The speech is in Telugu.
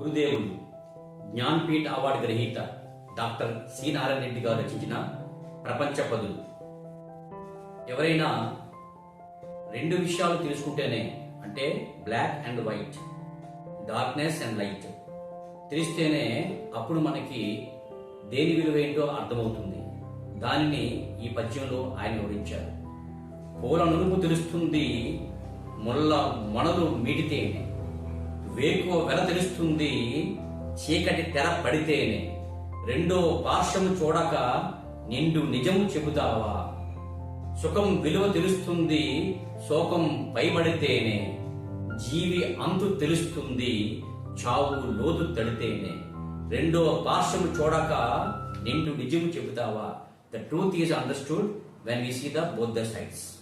గురుదేవులు జ్ఞాన్పీఠ అవార్డు గ్రహీత డాక్టర్ సి నారాయణ రెడ్డి గారు రచించిన ప్రపంచ పదులు. ఎవరైనా రెండు విషయాలు తెలుసుకుంటేనే అంటే black and white darkness and light తెలిస్తేనే అప్పుడు మనకి దేని విలువ ఏంటో అర్థమవుతుంది. దానిని ఈ పద్యంలో ఆయన వివరించారు. పూల నునుపు తెలుస్తుంది ముళ్ళ మొనలు మీడితేనే వేకువ వెల తెలుస్తుంది చీకటి తెర పడితేనే. రెండో పార్శ్వము చూడక నిండు నిజము చెబుతావా? సుఖం విలువ తెలుస్తుంది శోకం పైబడితేనే. జీవి అంతు తెలుస్తుంది చావు లోతు తడితేనే. రెండో పార్శ్వము చూడక నిండు నిజము చెబుతావా? The truth is understood when we see the both the sides